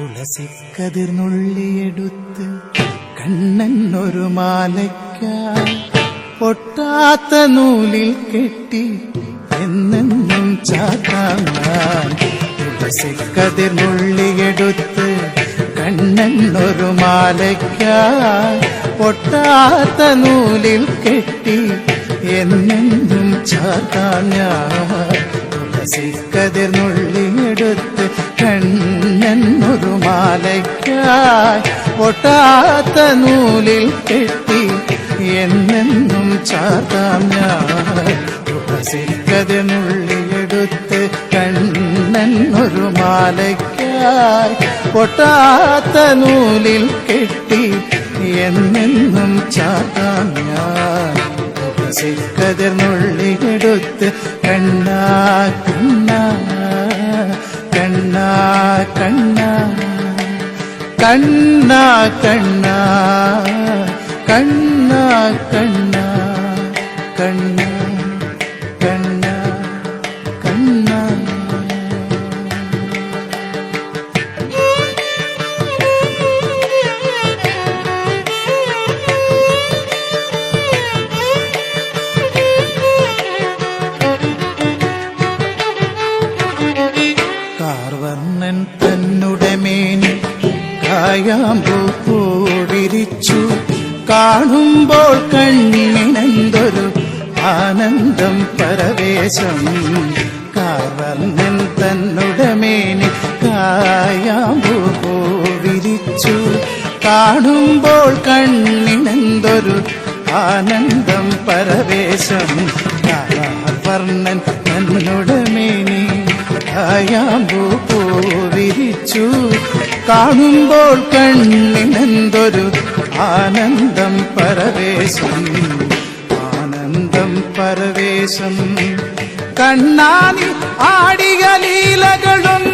തുളസിക്കതിർന്നുള്ളിയെടുത്ത് കണ്ണൻ ഒരു മാലയ്ക്കായി പൊട്ടാത്ത നൂലിൽ കെട്ടി എന്നെന്നും ചാത്താൻ തുളസിക്കതിർന്നുള്ളിയെടുത്ത് കണ്ണൻ ഒരു മാലയ്ക്കായി പൊട്ടാത്ത നൂലിൽ കെട്ടി എന്നെന്നും ചാത്താൻ ഞാൻ തുളസിക്കതിർന്നുള്ളിയെടുത്ത് കണ്ണൻ പുതുമാലയ്ക്കായി ഒട്ടാത്ത നൂലിൽ കെട്ടി എന്നെന്നും ചാർത്താം ഞാൻ. തുളസിക്കതിനുള്ളിലെടുത്ത് മാലയ്ക്കായി പൊട്ടാത്ത നൂലിൽ കെട്ടി എന്നെന്നും ചാർത്താം ഞാൻ. കണ്ണാക്ക ಕಣ್ಣ ಕಣ್ಣ ಕಣ್ಣ ಕಣ್ಣ ಕಣ್ಣ ಕಣ್ಣ. കായാമ്പൂ പൂവിരിച്ചു കാണുമ്പോൾ കണ്ണിനെന്തൊരു ആനന്ദം പരവേശം. കാർവന്നൻ തന്നുടമേനി കായാമ്പൂ പൂവിരിച്ചു കാണുമ്പോൾ കണ്ണിനെന്തൊരു ആനന്ദം പരവേശം. കാർവർണൻ തന്നുടമേനി കായാമ്പൂ പൂവിരിച്ചു കാണുമ്പോൾ കണ്ണിനെന്തൊരു ആനന്ദം പരവേശം. ആനന്ദം പരവേശം. കണ്ണാനി ആടിയ ലീലകളും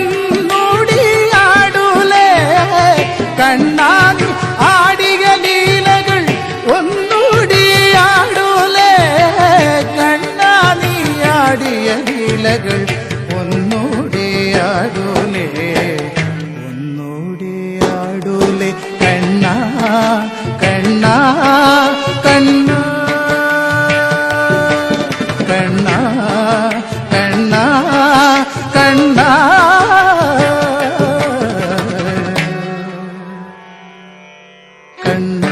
കണ്ണ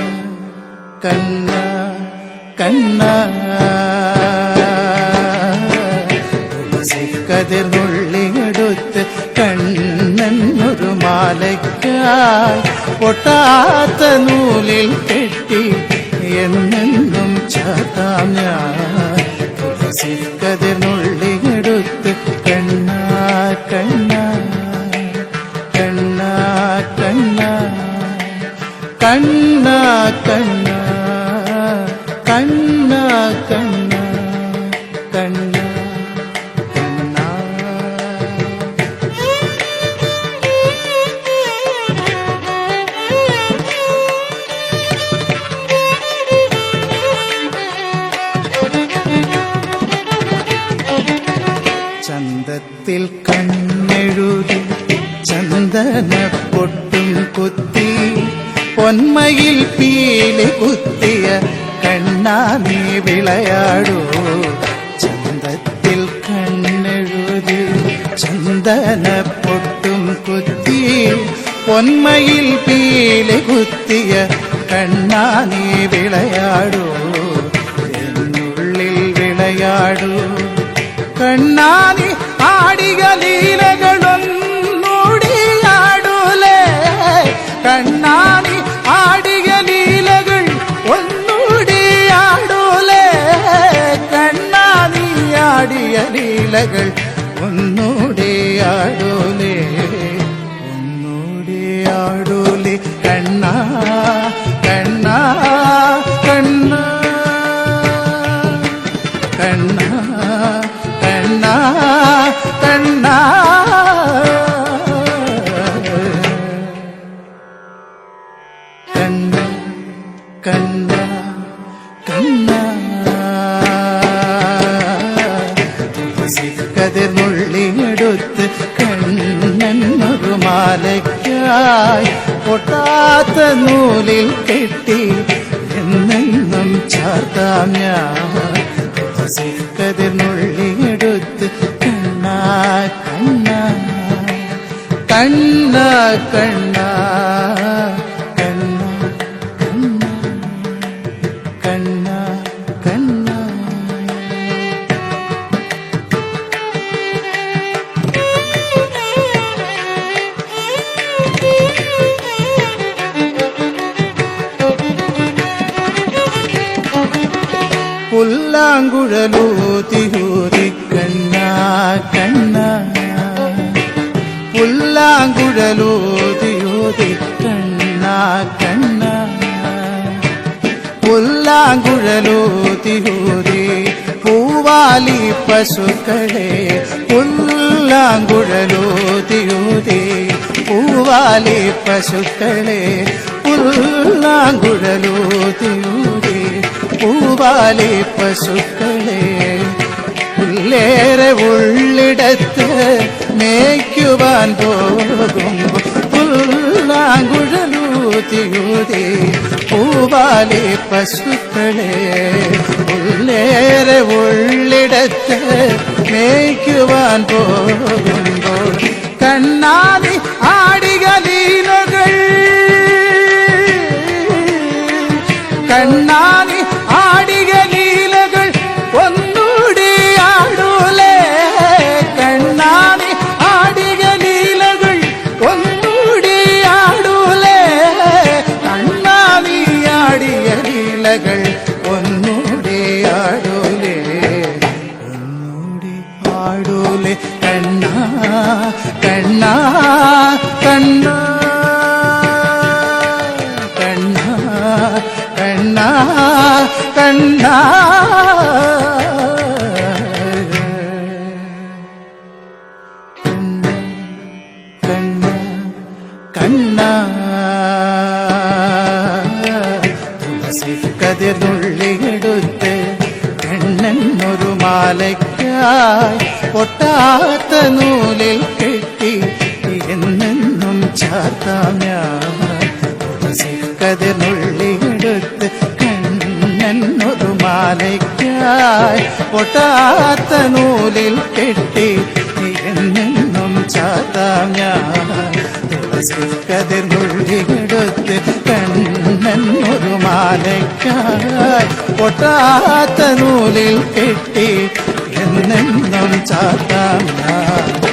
കണ്ണ കണ്ണ. കണ്ണൻ ഒരു മാലയ്ക്കായി പൊട്ടാത്ത നൂലിൽ കെട്ടി എന്നെന്നും ചാത്താം ഞാൻ ചന്തത്തിൽ കണ്ണെഴുതി ചന്ദന പൊട്ടും കുത്തി പൊന്മയിൽ പീലി കുത്തിയ കണ്ണാ നീ വിളയാടൂ. ചന്തത്തിൽ കണ്ണെഴുതി ചന്ദന പൊട്ടും കുത്തി പൊന്മയിൽ പീലി കുത്തിയ കണ്ണാ നീ വിളയാടൂ. എന്നുള്ളിൽ വിളയാടൂ. ಕಣ್ಣಾನಿ ಆಡಿಗ ಲೀಲೆಗಳೊನ್ನೋಡಿ ಆಡುಲೆ ಕಣ್ಣಾನಿ ಆಡಿಗ ಲೀಲೆಗಳು ಒನ್ನೂಡಿ ಆಡುಲೆ ಕಣ್ಣಾನಿ ಆಡಿಯ ಲೀಲೆಗಳು ಒನ್ನೂಡಿ ಆಡು കതിർന്നുള്ളിയെടുത്ത് കണ്ണനൊരു മാലയ്ക്കായി പൊട്ടാത്ത നൂലിൽ കെട്ടി എന്നെന്നും ചാർത്താം ഞാൻ. കതിർന്നുള്ളിയെടുത്ത് കണ്ണാ കണ്ണ കണ്ണ കണ്ണ കണ്ണ. புல்லாங்குழலோதியோதே கண்ணா கண்ணா. புல்லாங்குழலோதியோதே பூவாலி பசுக்களே புல்லாங்குழலோதியோதே பூவாலி பசுக்களே புல்லாங்குழலோதியோதே பூவாலி பசுக்களே. உள்ளேற உள்ளிடத்து മേയ്ക്കുവാൻ പോകും പുല്ലാങ്കുഴലൂത്തിയൂതി പൂവാലി പശുക്കളെ ഉള്ളേറെ ഉള്ളിടത്ത് മേയ്ക്കുവാൻ പോകുമ്പോൾ കണ്ണാതി ആടിക ലീലകൾ കണ്ണാതി ആടിക ലീ മാലയ്ക്കായി പൊട്ടാത്ത നൂലിൽ കെട്ടി എന്നെന്നും ചാത്താം കണ്ണൊരു മാലയ്ക്കായി. പൊട്ടാത്ത നൂലിൽ കെട്ടി എന്നെന്നും ചാത്താം കണ്ണൻ മാലയ്ക്കായി. പൊട്ടാത്ത നൂലിൽ കെട്ടി అభినందం చేద్దాం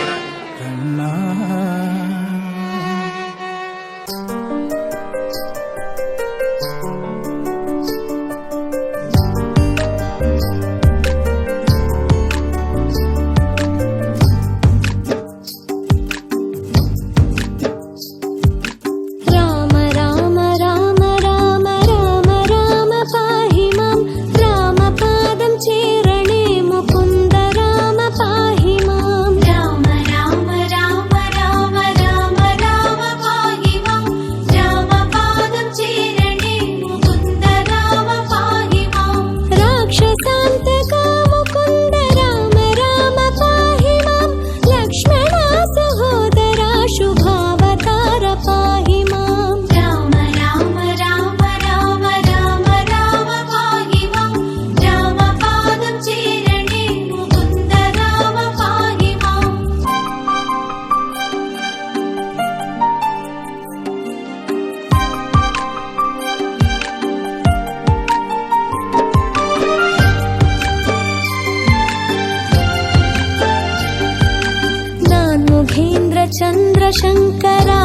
शङ्करा